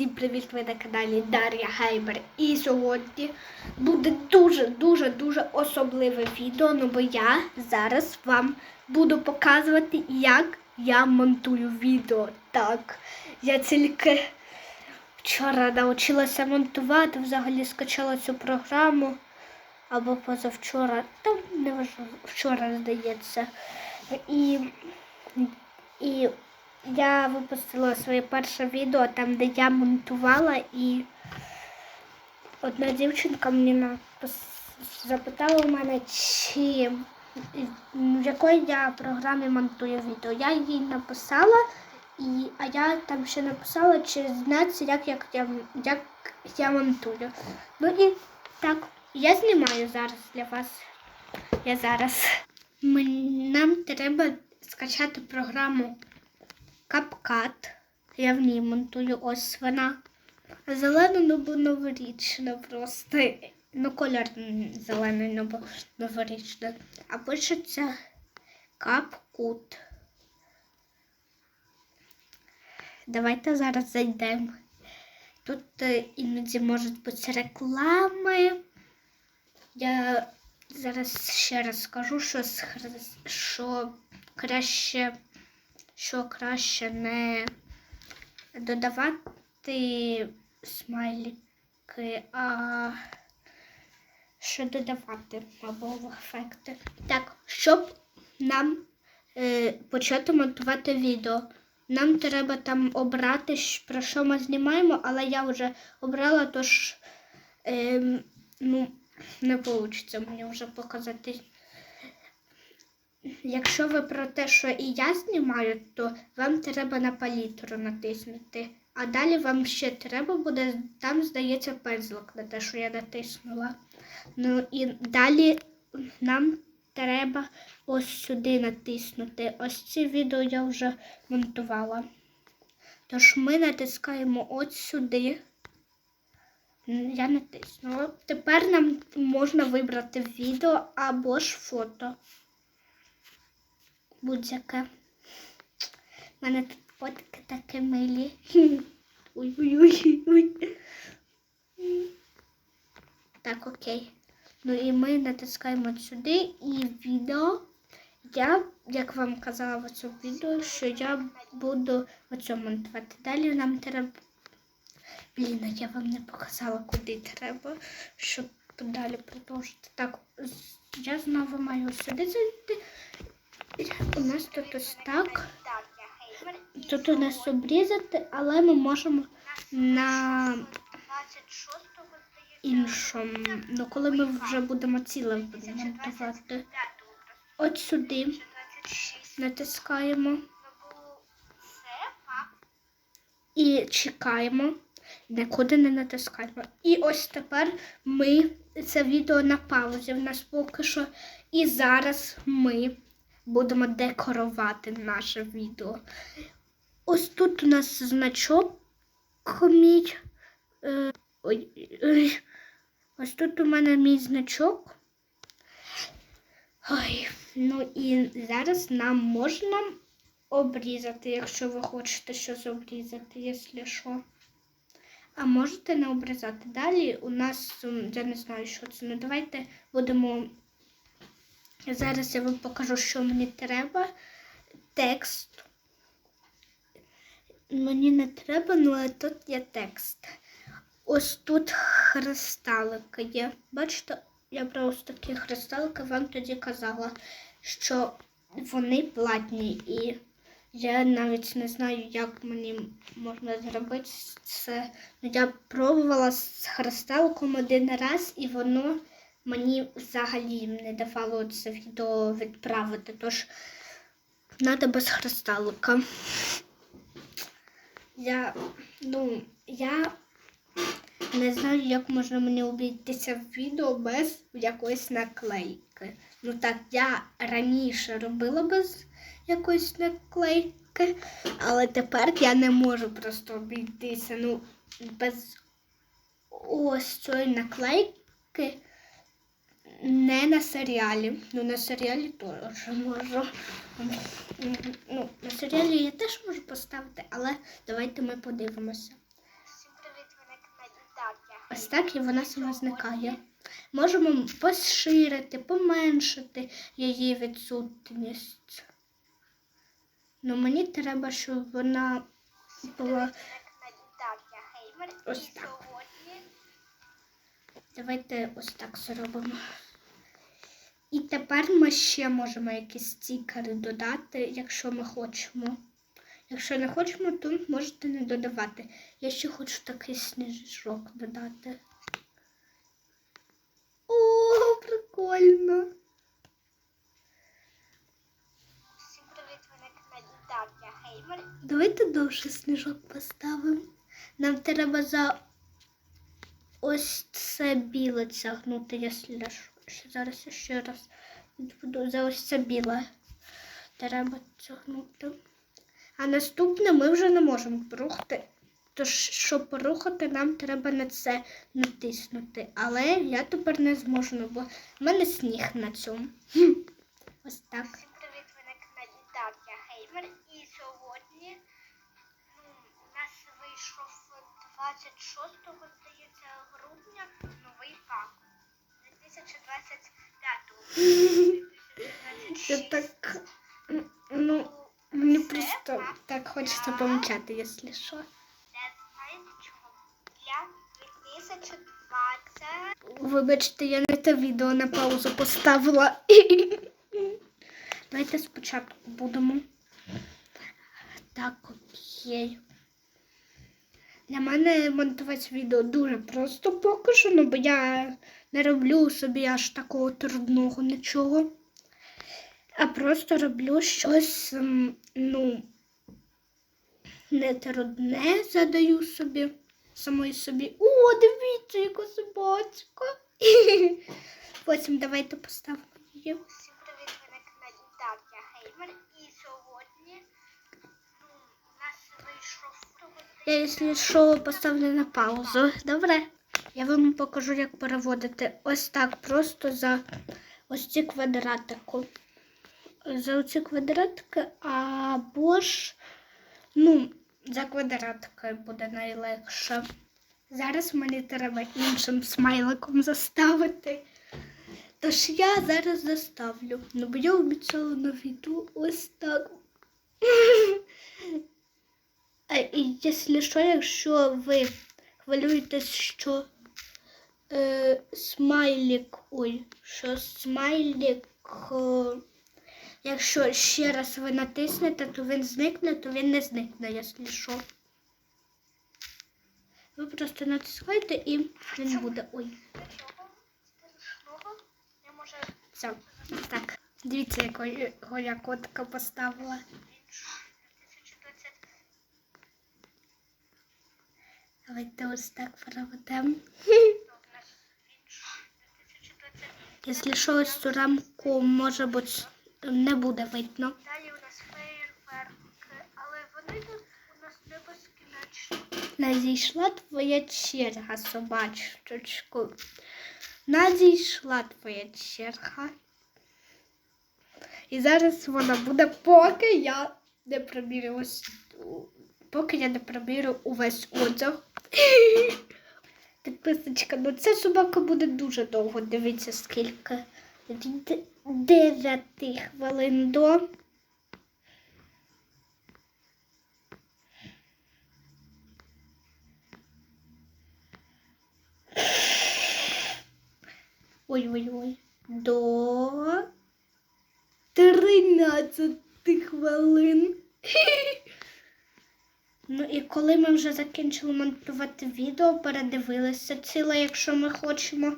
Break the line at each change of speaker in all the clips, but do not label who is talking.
Всім привіт! Ви на каналі Дар'я Геймер. І сьогодні буде дуже-дуже дуже особливе відео, ну бо я зараз вам буду показувати, як я монтую відео. Так, я тільки вчора навчилася монтувати, взагалі скачала цю програму або позавчора, там не важливо, вчора здається. І, і я випустила своє перше відео, там, де я монтувала, і одна дівчинка мені запитала у мене, чи в якої я програмі монтую відео. Я їй написала, і, а я там ще написала, чи знати, як, як, я, як я монтую. Ну і так, я знімаю зараз для вас. Я зараз. Нам треба скачати програму капкат. Я в ній монтую ось вона. Зелена, ну новорічна просто. Ну, колір м, зелений, ну бо новорічна. А пишеться капкут. Давайте зараз зайдемо. Тут е, іноді можуть бути реклами. Я зараз ще раз скажу, що, що краще що краще не додавати смайлики, а що додавати або ефекти. Так, щоб нам е, почати монтувати відео. Нам треба там обрати, про що ми знімаємо, але я вже обрала, тож е, ну, не вийде мені вже показати Якщо ви про те, що і я знімаю, то вам треба на палітру натиснути. А далі вам ще треба буде, там здається пензлик на те, що я натиснула. Ну і далі нам треба ось сюди натиснути. Ось це відео я вже монтувала. Тож ми натискаємо ось сюди. Я натиснула. Тепер нам можна вибрати відео або ж фото будь-яке. У мене тут фотки такі милі. Ой-ой-ой. Так, окей. Ну і ми натискаємо сюди і відео. Я, як вам казала в цьому відео, що я буду оце монтувати. Далі нам треба. Блін, я вам не показала, куди треба, щоб далі продовжити. Так, я знову маю сюди зайти. У нас тут ось так. Тут у нас обрізати, але ми можемо на іншому. Ну, коли ми вже будемо ціле монтувати. От сюди натискаємо і чекаємо. Нікуди не натискаємо. І ось тепер ми це відео на паузі. В нас поки що. І зараз ми будемо декорувати наше відео. Ось тут у нас значок мій. Е, ой. Ось тут у мене мій значок. Ой, ну і зараз нам можна обрізати, якщо ви хочете щось обрізати, якщо що. А можете не обрізати. Далі у нас, я не знаю, що це. Ну давайте будемо. Зараз я вам покажу, що мені треба. Текст. Мені не треба, ну але тут є текст. Ось тут хресталики є. Бачите, я брала ось такі хресталики, вам тоді казала, що вони платні. І я навіть не знаю, як мені можна зробити це. Ну, я пробувала з хресталком один раз, і воно мені взагалі не давало це відео відправити. Тож треба без хресталика. Я, ну, я не знаю, як можна мені обійтися в відео без якоїсь наклейки. Ну так, я раніше робила без якоїсь наклейки, але тепер я не можу просто обійтися. Ну, без ось цієї наклейки не на серіалі. Ну, на серіалі теж можу. Ну, на серіалі я теж можу поставити, але давайте ми подивимося. Ось так і вона сама зникає. Можемо поширити, поменшити її відсутність. Ну мені треба, щоб вона була. Ось так. Давайте ось так зробимо. І тепер ми ще можемо якісь стікери додати, якщо ми хочемо. Якщо не хочемо, то можете не додавати. Я ще хочу такий сніжок додати. О, прикольно!
Всім привіт, ви на каналі Дар'я Геймер.
Давайте довше сніжок поставимо. Нам треба за ось це біле тягнути, якщо Зараз я ще раз буду за ось це біле. Треба тягнути. А наступне ми вже не можемо порухати. Тож, щоб порухати, нам треба на це натиснути. Але я тепер не зможу, ну, бо в мене сніг на цьому. Ось так.
Всім привіт, ви на каналі Дар'я Геймер. І сьогодні ну, у нас вийшов 26 здається, грудня новий пак. 2025
Це так. Ну, мені просто так хочеться помчати, якщо що.
Це знаєте чого? Для 2020
Вибачте, я не те відео на паузу поставила. Давайте спочатку будемо. Так, окей. Для мене монтувати відео дуже просто поки що, ну, бо я не роблю собі аж такого трудного нічого. А просто роблю щось, ну, не трудне задаю собі, самої собі. О, дивіться, яка собачка. Потім давайте поставимо її. Я, якщо що, поставлю на паузу. Добре? Я вам покажу, як переводити. Ось так, просто за ось ці квадратику. За оці квадратики, або ж, ну, за квадратикою буде найлегше. Зараз мені треба іншим смайликом заставити. Тож я зараз заставлю. Ну, бо я обіцяла на відео ось так. І якщо що, якщо ви хвилюєтесь, що е, смайлик, ой, що смайлик, е, якщо ще раз ви натиснете, то він зникне, то він не зникне, якщо що. Ви просто натискаєте і він буде. Ой, все. Так. Дивіться, якого я котика поставила. Давайте ось так проведемо.
у нас інш 2020.
Якщо що, ось цю рамку, може бути, не буде видно.
Далі у нас фейерверки, але вони тут у нас не безкінечні.
Надійшла твоя черга, собачечку. Надійшла твоя черга. І зараз вона буде, поки я не пробірю ось, поки я не пробірю увесь одяг. Підписочка, ну ця собака буде дуже довго. Дивіться, скільки. Від дев'яти хвилин до. Ой-ой-ой. До 13 хвилин. Коли ми вже закінчили монтувати відео, передивилися ціле, якщо ми хочемо.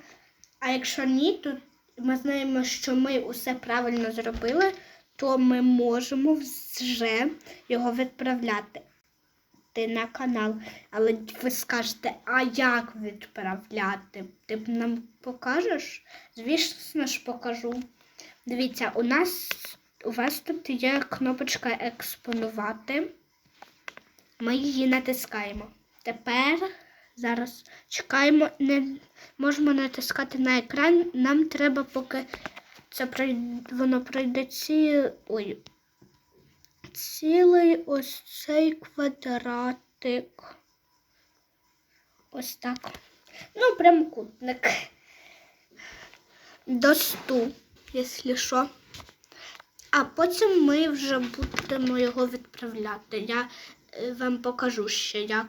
А якщо ні, то ми знаємо, що ми усе правильно зробили, то ми можемо вже його відправляти ти на канал. Але ви скажете, а як відправляти? Ти б нам покажеш? Звісно ж покажу. Дивіться, у нас у вас тут є кнопочка експонувати. Ми її натискаємо. Тепер зараз чекаємо, не можемо натискати на екран. Нам треба, поки це пройде, воно пройде ці. Цілий ось цей квадратик. Ось так. Ну, прямокутник. До 100, якщо що. А потім ми вже будемо його відправляти. Я вам покажу ще як.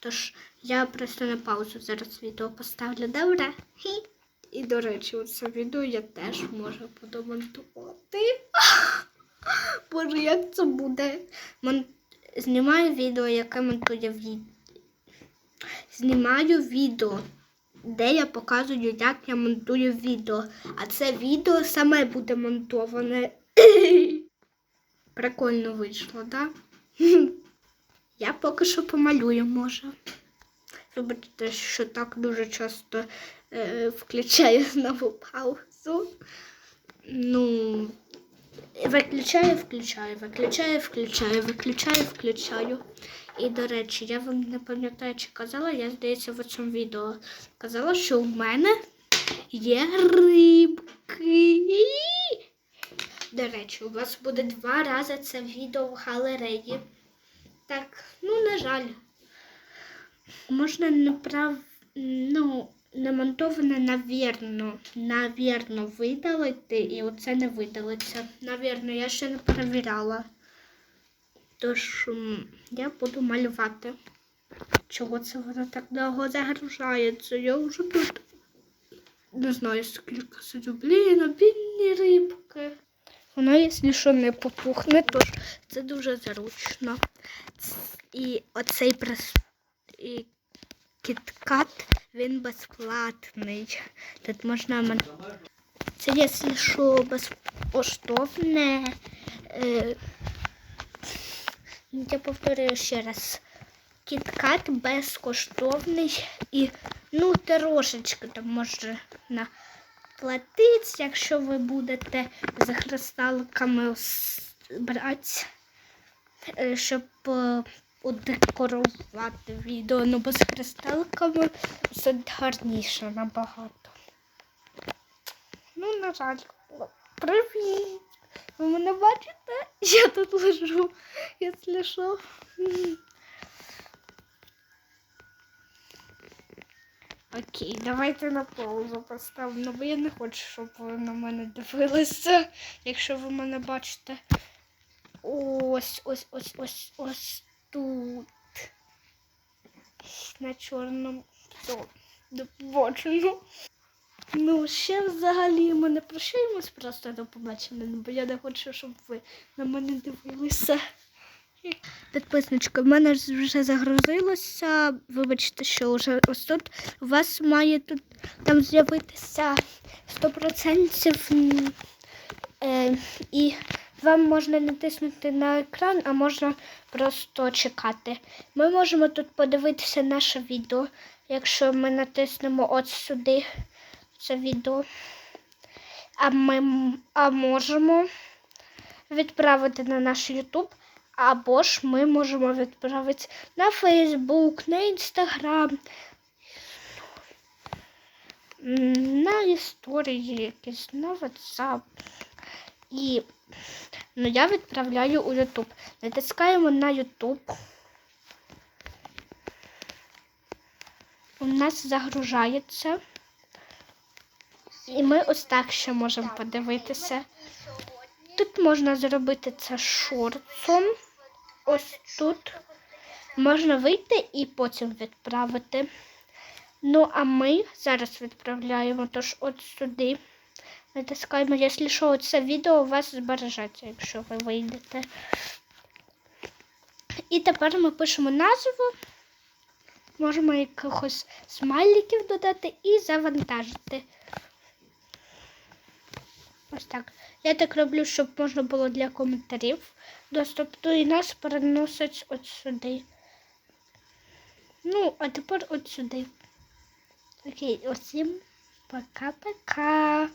Тож я просто на паузу зараз відео поставлю, добре? Хі. І, до речі, це відео я теж можу подомонтувати. Боже, як це буде? Мон... Знімаю відео, яке монтує відео. Знімаю відео, де я показую, як я монтую відео. А це відео саме буде монтоване. Прикольно вийшло, так? Да? Я поки що помалюю, може. Вибачте, що так дуже часто е, включаю знову паузу. Ну, виключаю, включаю, виключаю, включаю, виключаю, включаю. І, до речі, я вам не пам'ятаю, чи казала, я здається в цьому відео казала, що в мене є рибки. До речі, у вас буде два рази це відео в галереї. Так, ну, на жаль. Можна неправ... ну, намонтоване, навірно, навірно, видалити, і оце не видалиться. Навірно, я ще не перевіряла. Тож я буду малювати. Чого це воно так довго загружається? Я вже тут не знаю, скільки сиджу. Блін, а бідні рибки. Воно, якщо що, не попухне, тож це дуже зручно. І оцей прес... і кіткат, він безплатний. Тут можна Це, якщо що, безкоштовне. Е... Я повторюю ще раз. Кіткат безкоштовний і ну трошечки там можна платити, якщо ви будете за христаликами с- брати, щоб е, удекорувати відео. Ну, бо з христаликами все гарніше набагато. Ну, на жаль. Привіт! Ви мене бачите? Я тут лежу, якщо що. Окей, давайте на паузу поставимо, бо я не хочу, щоб ви на мене дивилися, якщо ви мене бачите. Ось, ось, ось, ось, ось тут. На чорному. Побачення. Ну, ще взагалі ми не прощаємось просто до побачення, бо я не хочу, щоб ви на мене дивилися. Підписничка, в мене вже загрузилося. Вибачте, що вже ось тут у вас має тут там з'явитися 100% е, і вам можна натиснути на екран, а можна просто чекати. Ми можемо тут подивитися наше відео, якщо ми натиснемо от сюди це відео. А ми а можемо відправити на наш YouTube, або ж ми можемо відправити на Facebook, на Instagram, на історії якісь, на WhatsApp. І ну, я відправляю у YouTube. Натискаємо на YouTube. У нас загружається. І ми ось так ще можемо подивитися. Тут можна зробити це шорцом. Ось тут можна вийти і потім відправити. Ну, а ми зараз відправляємо, тож от сюди. Натискаємо, якщо що, це відео у вас збережеться, якщо ви вийдете. І тепер ми пишемо назву. Можемо якихось смайликів додати і завантажити. Ось так. Я так роблю, щоб можна було для коментарів доступ. То і нас переносить от сюди. Ну, а тепер от сюди. Окей, усім пока-пока.